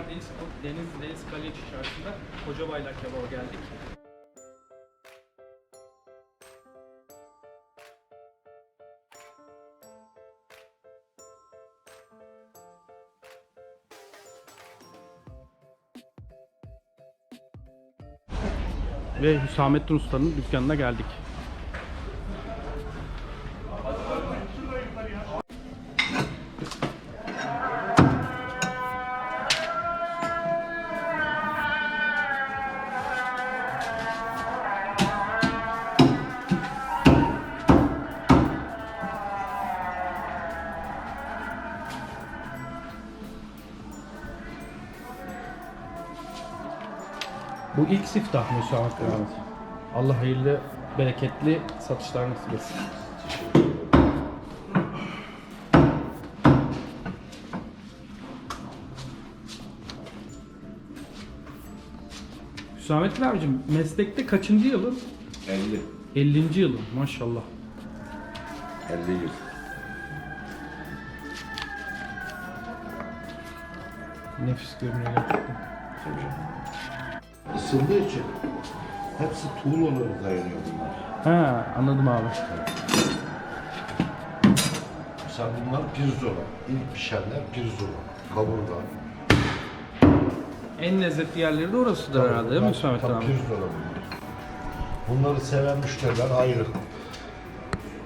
neredeyiz? Denizli'deyiz. Kaleci Çarşı'nda. Kocabaylar kebaba geldik. Ve Hüsamettin Usta'nın dükkanına geldik. Bu ilk siftah mı Hüsamettin abi? Allah hayırlı, bereketli satışlar nasip etsin. Hüsamettin abicim meslekte kaçıncı yılın? 50. 50. yılın maşallah. 50 yıl. Nefis görünüyor gerçekten. Isındığı için hepsi tuğul olarak dayanıyor bunlar. Ha anladım abi. Mesela bunlar pirzola. İlk pişenler pirzola. Kaburga. En lezzetli yerleri de orasıdır herhalde değil mi Hüsamettin abi? Pirzola bunlar. Bunları seven müşteriler ayrı.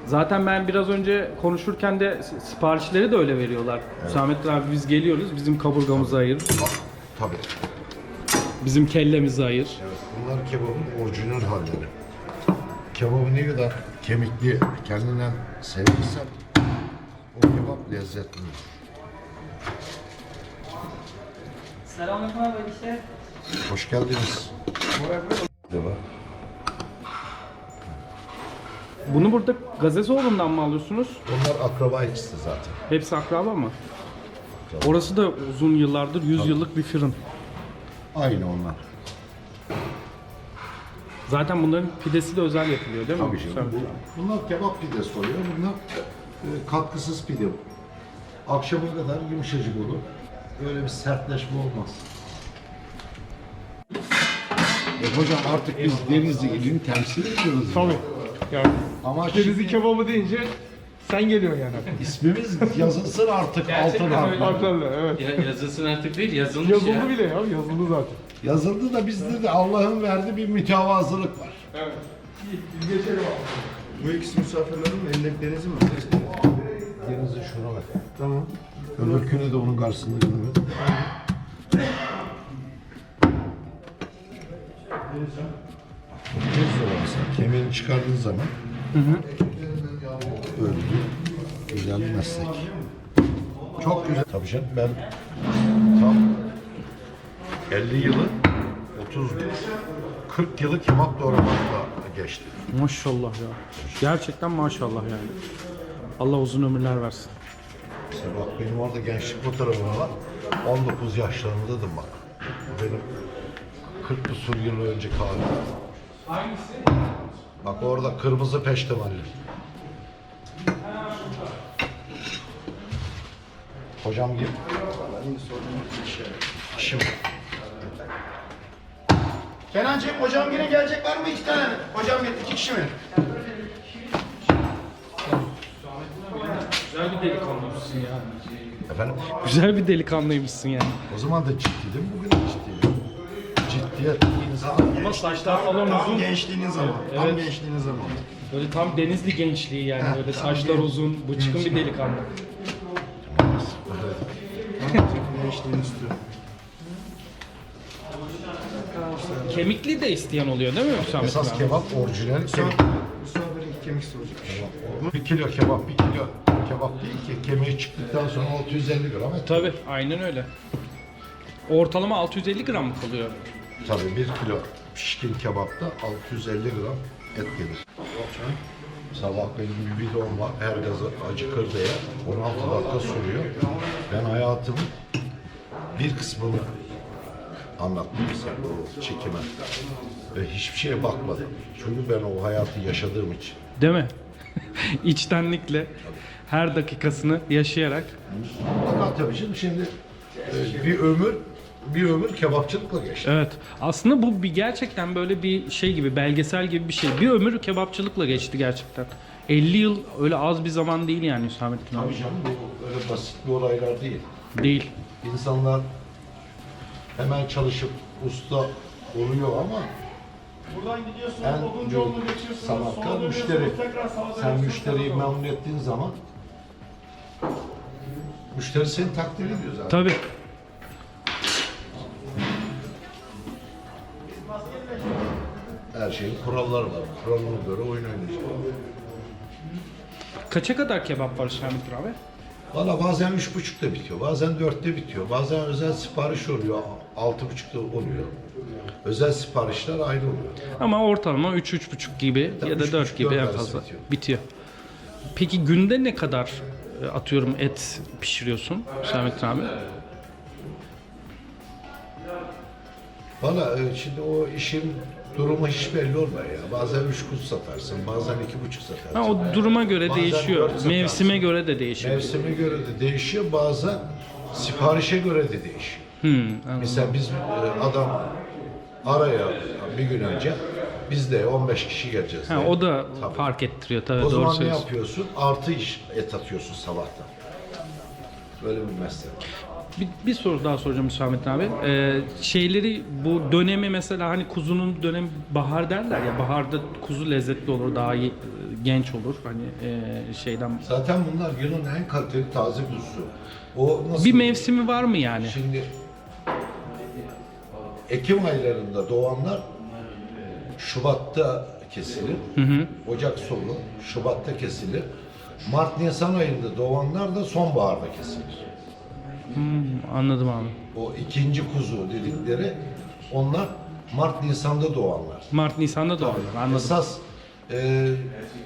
Zaten ben biraz önce konuşurken de s- siparişleri de öyle veriyorlar. Hüsamettin abi biz geliyoruz, bizim kaburgamızı ayır, tabii. Bizim kellemizi ayır. Evet, bunlar kebabın orijinal halleri. Kebabı ne kadar kemikli kendinden sevilirse o kebap lezzetli. Selamünaleyküm abi işte. Hoş geldiniz. Devam. Bunu burada Gazezoğlu'ndan mı alıyorsunuz? Onlar akraba ikisi zaten. Hepsi akraba mı? Orası da uzun yıllardır, 100 yıllık bir fırın. Aynı onlar. Zaten bunların pidesi de özel yapılıyor değil mi? Tabii canım. Bu, bunlar kebap pidesi oluyor. Bunlar e, katkısız pide. Akşama kadar yumuşacık olur. Öyle bir sertleşme olmaz. E hocam artık biz Denizli ilini temsil ediyoruz. Tabii. Yani Ama Denizli şimdi kebabı deyince sen geliyorsun yani. ismimiz yazılsın artık Gerçekten altın öyle. harflerle. Haklarla evet. Ya yazılsın artık değil, yazılmış Yazıldı ya. bile ya, yazıldı zaten. Yazıldı da bizde de Allah'ın verdiği bir mütevazılık var. Evet. Geçelim abi. Bu ikisi misafirlerin mi? Elindeki denizi mi? Denizli şuna bak. Tamam. Öbürkünü de onun karşısında görüyoruz. Mesela kemiğini çıkardığın zaman böyle bir güzel bir meslek. Çok güzel. Tabii canım ben tam 50 yılı 30 40 yılı kebap doğramakla geçti. Maşallah ya. Gerçekten maşallah yani. Allah uzun ömürler versin. İşte bak benim orada gençlik fotoğrafım var. 19 yaşlarındaydım bak. Bu benim 40 küsur yıl önce kahve. Hangisi? Bak orada kırmızı peştemalli. Hocam gir. Şimdi Kenancığım hocam yine gelecek var mı iki tane? Hocam gel iki kişi mi? Güzel bir delikanlıymışsın ya. efendim Güzel bir delikanlıymışsın yani. o zaman da ciddiydim bugün de ciddiyim. Ciddiyet Ama saçlar falan Tam uzun. gençliğiniz zaman. Tam Evet. gençliğiniz zaman. Böyle tam denizli gençliği yani. Böyle saçlar uzun, bıçkın bir delikanlı. Gençliğini istiyorum. Kemikli de isteyen oluyor değil mi Hüsamettin esas abi? kebap orijinal kemik. Misafirin kemik soracak. Bir kilo kebap, bir kilo kebap değil ki kemiği çıktıktan sonra 650 gram et. Tabii aynen öyle. Ortalama 650 gram mı kalıyor? Tabii bir kilo pişkin kebapta 650 gram et gelir. Sabah benim bir bidon var, her gazı acıkır diye 16 dakika sürüyor. Ben hayatımın bir kısmını anlattım size bu çekime. Ve hiçbir şeye bakmadım. Çünkü ben o hayatı yaşadığım için. Değil mi? İçtenlikle her dakikasını yaşayarak Ama tabii şimdi, şimdi e, bir ömür bir ömür kebapçılıkla geçti. Evet. Aslında bu bir gerçekten böyle bir şey gibi, belgesel gibi bir şey. Bir ömür kebapçılıkla geçti gerçekten. 50 yıl öyle az bir zaman değil yani Hüsamettin abi. Tabii canım bu öyle basit bir olaylar değil. Değil. İnsanlar hemen çalışıp usta oluyor ama Buradan gidiyorsunuz, en oduncu yolunu geçiyorsunuz, sanatçı sola müşteri. dönüyorsunuz, tekrar sağa Sen dönüyorsunuz, müşteriyi tekrar- memnun ettiğin zaman müşteri seni takdir ediyor zaten. Tabii. Her şeyin kuralları var. Kuralına göre oyun oynayacak. Kaça kadar kebap var Hüsamettin abi? Valla bazen üç buçukta bitiyor, bazen dörtte bitiyor, bazen özel sipariş oluyor, altı buçukta oluyor. Özel siparişler ayrı oluyor. Ama ortalama 3-3,5 gibi Tabii ya da üç 4 buçuk, gibi dört en arası fazla bitiyor. bitiyor. Peki günde ne kadar e, atıyorum et pişiriyorsun Hüsamettin abi? Valla e, şimdi o işin durumu hiç belli olmuyor ya. Bazen üç kuzu satarsın, bazen iki buçuk satarsın. Ha, o duruma göre Bazen değişiyor. dört satarsın. Mevsime göre de değişiyor. Mevsime göre de değişiyor, bazen siparişe göre de değişiyor. Hmm, anladım. Mesela biz e, adam araya bir gün önce biz de 15 kişi geleceğiz. Ha, diye. o da Tabii. fark ettiriyor tabii O doğru zaman ne söylüyorsun. yapıyorsun? Artı iş et atıyorsun sabahtan. Böyle bir meslek. Bir, bir soru daha soracağım Hüsamettin abi. Ee, şeyleri bu dönemi mesela hani kuzunun dönemi bahar derler ya baharda kuzu lezzetli olur daha iyi, genç olur hani e, şeyden. Zaten bunlar yılın en kaliteli taze kuzusu. O nasıl? Bir mevsimi var mı yani? Şimdi Ekim aylarında doğanlar Şubat'ta kesilir. Ocak sonu Şubat'ta kesilir. Mart Nisan ayında doğanlar da sonbaharda kesilir. Anladım abi. O ikinci kuzu dedikleri onlar Mart Nisan'da doğanlar. Mart Nisan'da doğarlar anladım. Esas e,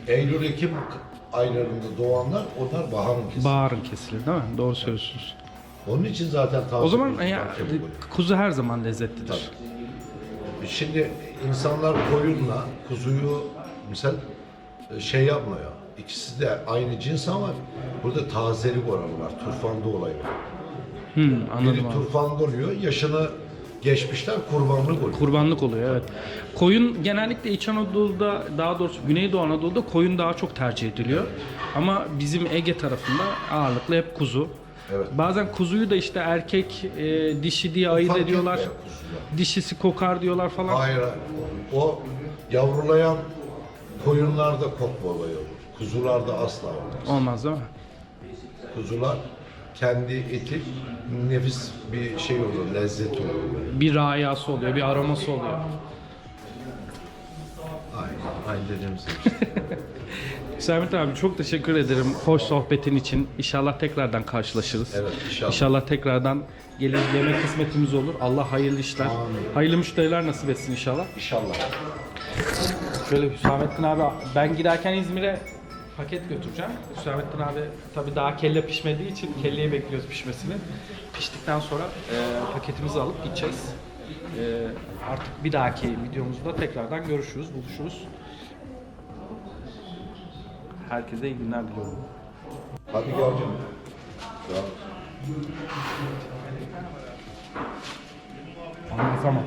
Eylül Ekim aylarında doğanlar onlar baharın kesilir. Baharın kesilir değil mi? Doğru söylüyorsunuz. Onun için zaten taze O zaman ya, kuzu her zaman lezzetlidir. Şimdi insanlar koyunla kuzuyu misal e, şey yapmıyor. İkisi de aynı cins ama burada tazelik oranı var. Turfanda olayı var. Hmm, Biri anladım abi. turfanda oluyor, yaşını geçmişler kurbanlık oluyor. Kurbanlık oluyor evet. Koyun genellikle İç Anadolu'da daha doğrusu Güneydoğu Anadolu'da koyun daha çok tercih ediliyor. Ama bizim Ege tarafında ağırlıklı hep kuzu. Evet. Bazen kuzuyu da işte erkek e, dişi diye ayırt ediyorlar. etmiyor kuzular. Dişisi kokar diyorlar falan. Hayır, hayır. o yavrulayan koyunlarda kokma olayı olur. Kuzularda asla olmaz. Olmaz değil mi? Kuzular kendi eti nefis bir şey olur, lezzet olur. Bir rayası oluyor, bir aroması oluyor. Aynen, aynen dediğimiz gibi. Sermet abi çok teşekkür ederim hoş sohbetin için. İnşallah tekrardan karşılaşırız. Evet, inşallah. İnşallah tekrardan gelir yemek kısmetimiz olur. Allah hayırlı işler, hayırlı müşteriler nasip etsin inşallah. İnşallah. Şöyle Hüsamettin abi ben giderken İzmir'e paket götüreceğim. Hüsamettin abi tabii daha kelle pişmediği için kelleyi bekliyoruz pişmesini. Piştikten sonra e, paketimizi alıp gideceğiz. E, artık bir dahaki videomuzda tekrardan görüşürüz, buluşuruz. Herkese iyi günler diliyorum. Hadi gel ol. Anlatamam.